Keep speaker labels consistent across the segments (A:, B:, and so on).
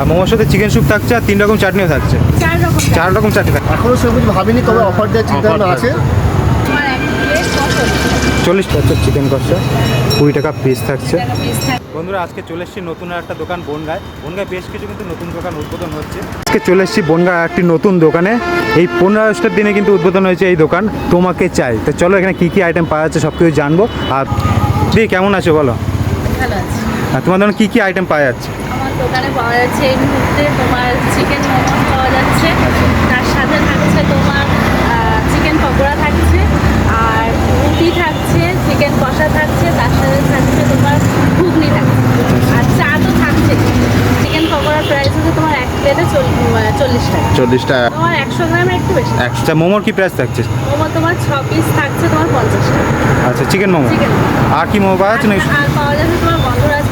A: আর মোমোর সাথে chicken soup থাকছে আর তিন রকম চাটনিও থাকছে।
B: চার রকম
A: চাটনি। থাকছে
C: এখনও সেরকম ভাবিনি তবে অফার দেওয়ার চিন্তা ভাবনা আছে।
A: চল্লিশ টাকা চিকেন কষা কুড়ি টাকা পিস থাকছে। বন্ধুরা আজকে চলে এসেছি নতুন আর একটা দোকান বনগায়। বনগায় বেশ কিছু কিন্তু নতুন দোকান উদ্বোধন হচ্ছে। আজকে চলে এসেছি বনগায় একটি নতুন দোকানে। এই পনেরো আগস্টের দিনে কিন্তু উদ্বোধন হয়েছে এই দোকান তোমাকে চাই। তো চলো এখানে কী কী আইটেম পাওয়া যাচ্ছে সব কিছু জানব। আর দি কেমন আছো বলো? তোমার দোকানে কী কী আইটেম পাওয়া যাচ্ছে?
B: আমার দোকানে পাওয়া যাচ্ছে এই মুহূর্তে তোমার চিকেন মোমো পাওয়া যাচ্ছে। তার সাথে থাকছে তোমার চিকেন পকোড়া থাকছে আর রুটি থাকছে চিকেন কষা থাকছে তার সাথে থাকছে তোমার ঘুগনি থাকছে। আর চা তো থাকছে। চিকেন পকোড়ার প্রাইস হচ্ছে তোমার এক প্লেটে চল্লিশ টাকা।
C: চল্লিশ টাকা।
B: তোমার একশো গ্রামে একটু বেশি।
A: আচ্ছা মোমোর কি প্রাইস থাকছে?
B: মোমো তোমার ছ পিস থাকছে তোমার পঞ্চাশ টাকা।
A: আচ্ছা চিকেন মোমো। আর কি মোমো পাওয়া যাচ্ছে নাকি?
B: আর পাওয়া যাচ্ছে তোমার গন্ধরাজ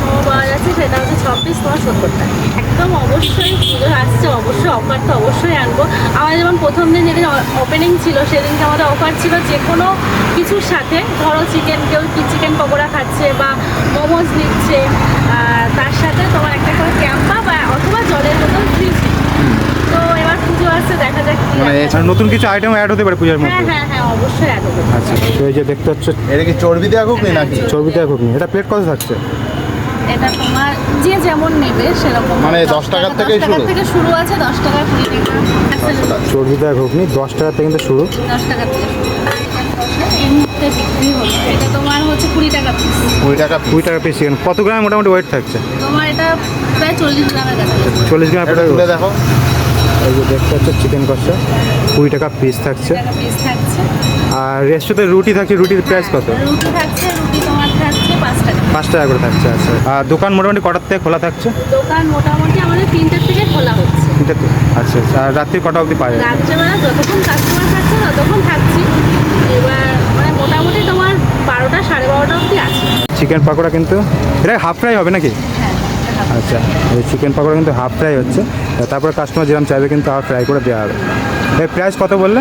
B: যাচ্ছে সেটা হচ্ছে ছ পিস তোমার সত্তর টাকা একদম অবশ্যই পুজো আসছে অবশ্যই অফার তো অবশ্যই আনব। আমাদের যেমন প্রথম দিন যেদিন ওপেনিং ছিল সেদিনকে আমাদের অফার ছিল যে কোনো কিছুর সাথে ধরো চিকেন কেউ কি চিকেন পকোড়া খাচ্ছে বা মোমোজ নিচ্ছে তার সাথে তোমার একটা করে ক্যাম্পা বা অথবা জলের বোতল ফ্রি তো এবার পুজো আসছে দেখা যাক কি
C: মানে
A: এছাড়া নতুন কিছু আইটেম অ্যাড হতে পারে পূজার
B: হ্যাঁ
A: মধ্যে?
B: হ্যাঁ হ্যাঁ অবশ্যই অ্যাড হবে
A: আচ্ছা তো এই যে দেখতে পাচ্ছ
C: এটা কি চর্বি দেওয়া ঘুগনি নাকি?
A: চর্বিটা ঘুগনি। এটা প্লেট কত থাকছে?
B: এটা তোমার যে যেমন নেবে সেরকম।
C: মানে 10 টাকার
B: দশ
C: থেকেই শুরু?
B: থেকে শুরু আছে দশ টাকা কুড়ি টাকা
A: ঘুগনি দশ টাকা থেকে কিন্তু শুরু।
B: দশ টাকা থেকে এই মুহূর্তে বিক্রি হচ্ছে এটা তোমার হচ্ছে কুড়ি টাকা পিস
C: কুড়ি টাকা
A: কুড়ি টাকা পিস চিকেন কত গ্রাম মোটামুটি ওয়েট থাকছে?
B: তোমার এটা প্রায় চল্লিশ গ্রামের কাছে
A: চল্লিশ গ্রাম
C: এটা দেখো।
A: এই যে দেখতে পাচ্ছ চিকেন কষা। কুড়ি টাকা পিস থাকছে।
B: পিস থাকছে।
A: আর রেস্টুরেন্টে রুটি থাকছে রুটির প্রাইস কত?
B: রুটি থাকছে পাঁচ টাকা
A: করে থাকছে আচ্ছা। আর দোকান মোটামুটি কটার থেকে খোলা থাকছে?
B: দোকান মোটামুটি আমাদের তিনটের থেকে খোলা হচ্ছে।
A: তিনটে আচ্ছা আচ্ছা। আর রাত্রি কটা অবধি পাওয়া
B: রাত্রেবেলা যতক্ষণ কাস্টমার থাকছে ততক্ষণ থাকছি। এবার মানে মোটামুটি তোমার বারোটা সাড়ে বারোটা অবধি আছে।
A: চিকেন পকোড়া কিন্তু এটা হাফ ফ্রাই হবে নাকি?
B: হ্যাঁ।
A: আচ্ছা এই চিকেন পকোড়া কিন্তু হাফ ফ্রাই হচ্ছে। তারপরে কাস্টমার যেরকম চাইবে কিন্তু আর ফ্রাই করে দেওয়া হবে। এর প্রাইস কত বললে?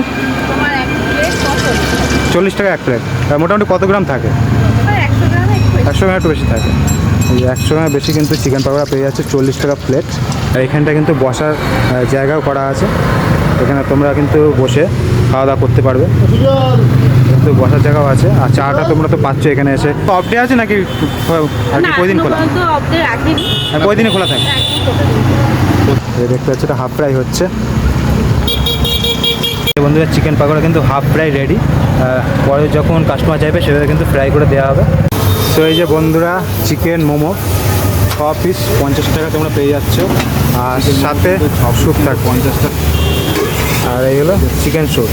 A: চল্লিশ টাকা এক প্লেট মোটামুটি কত গ্রাম থাকে?
B: একশো গ্রাম একটু বেশি
A: থাকে। এই একশো গ্রাম বেশি কিন্তু চিকেন পাকোড়া পেয়ে যাচ্ছে চল্লিশ টাকা প্লেট আর এখানটা কিন্তু বসার জায়গাও করা আছে। এখানে তোমরা কিন্তু বসে খাওয়া দাওয়া করতে পারবে। কিন্তু বসার জায়গাও আছে। আর চাটা তোমরা তো পাচ্ছ এখানে এসে। অফ ডে আছে নাকি? কয়দিন খোলা। কয়দিনে খোলা থাকে? দেখতে পাচ্ছি এটা হাফ ফ্রাই হচ্ছে। বন্ধুরা চিকেন পাকোড়া কিন্তু হাফ ফ্রাই রেডি পরে যখন কাস্টমার চাইবে সেভাবে কিন্তু ফ্রাই করে দেওয়া হবে। তো এই যে বন্ধুরা চিকেন মোমো ছ পিস পঞ্চাশ টাকা তোমরা পেয়ে যাচ্ছ। আর সাথে স্যুপ থাক পঞ্চাশ টাকা। আর এই হলো চিকেন স্যুপ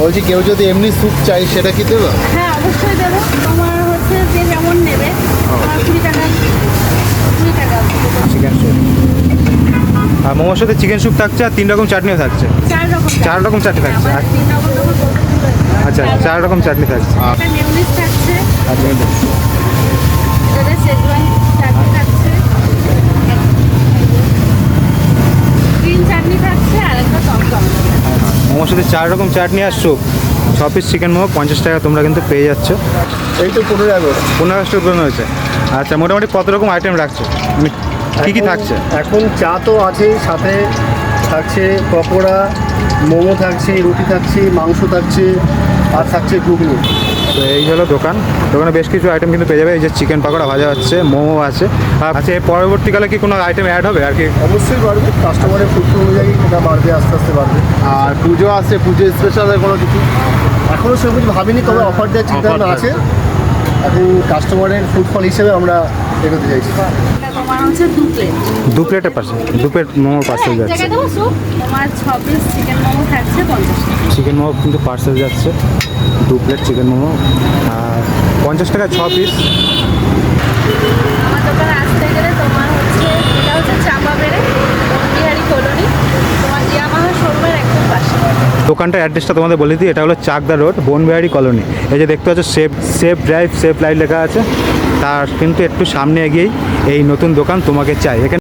C: বলছি কেউ যদি এমনি স্যুপ চাই সেটা কি দেবো?
B: হ্যাঁ, অবশ্যই দেবো। তোমার হচ্ছে যে যেমন নেবে, কুড়ি টাকা কুড়ি টাকা।
A: চিকেন স্যুপ আর মোমোর সাথে চিকেন স্যুপ থাকছে আর তিন রকম চাটনিও থাকছে।
B: চার রকম
A: চাটনি থাকছে
B: পদ্ধতি রয়েছে।
A: আচ্ছা চার রকম চাটনি থাকছে
B: একটা মেয়োনিজ থাকছে
A: আচ্ছা
B: এটাতে শেজওয়ান চাটনি থাকছে গ্রিন চাটনি থাকছে আর একটা টমটম
A: মোমোর সাথে চার রকম চাট নিয়ে আসছো ছ পিস চিকেন মোমো পঞ্চাশ টাকা তোমরা কিন্তু পেয়ে যাচ্ছ।
C: এই তো পনেরো আগস্ট।
A: পনেরো আগস্টে উদ্বোধন হয়েছে। আচ্ছা মোটামুটি কত রকম আইটেম রাখছো? মানে কী কী থাকছে?
C: এখন চা তো আছেই সাথে থাকছে পকোড়া মোমো থাকছে রুটি থাকছে মাংস থাকছে আর থাকছে ঘুগনি।
A: তো এই হলো দোকান। দোকানে বেশ কিছু আইটেম কিন্তু পেয়ে যাবে। এই যে চিকেন পাকোড়া ভাজা হচ্ছে মোমো আছে। আর আচ্ছা এর পরবর্তীকালে কি কোনো আইটেম অ্যাড হবে আর কি?
C: অবশ্যই বাড়বে। কাস্টমারের ফুড অনুযায়ী এটা বাড়বে আস্তে আস্তে বাড়বে। আর পুজো আছে পুজো স্পেশাল কোনো কিছু? এখনও সেরকম কিছু ভাবিনি তবে অফার দেওয়ার চিন্তা আছে। এখন কাস্টমারের ফুডফল হিসেবে আমরা এগোতে চাইছি।
B: হচ্ছে দু প্লেট
A: দু প্লেটের পাশে দু প্লেট মোমো পার্সেল যাচ্ছে
B: জায়গায় দেবো স্যুপ তোমার ছ পিস চিকেন মোমো থাকছে পঞ্চাশ
A: চিকেন মোমো কিন্তু পার্সেল যাচ্ছে দু প্লেট চিকেন মোমো আর পঞ্চাশ টাকা ছ পিস
B: আমার দোকানে আসতে গেলে তোমার হচ্ছে এটা হচ্ছে চাপা বেড়ে বিহারি কলোনি। তোমার ইয়ামাহা শোরুমের একদম পাশে।
A: দোকানটার অ্যাড্রেসটা তোমাদের বলে দিই এটা হলো চাকদা রোড বনবিহারি কলোনি। এই যে দেখতে পাচ্ছ safe safe drive safe light লেখা আছে। তার কিন্তু একটু সামনে এগিয়েই এই নতুন দোকান তোমাকে চাই। এখানে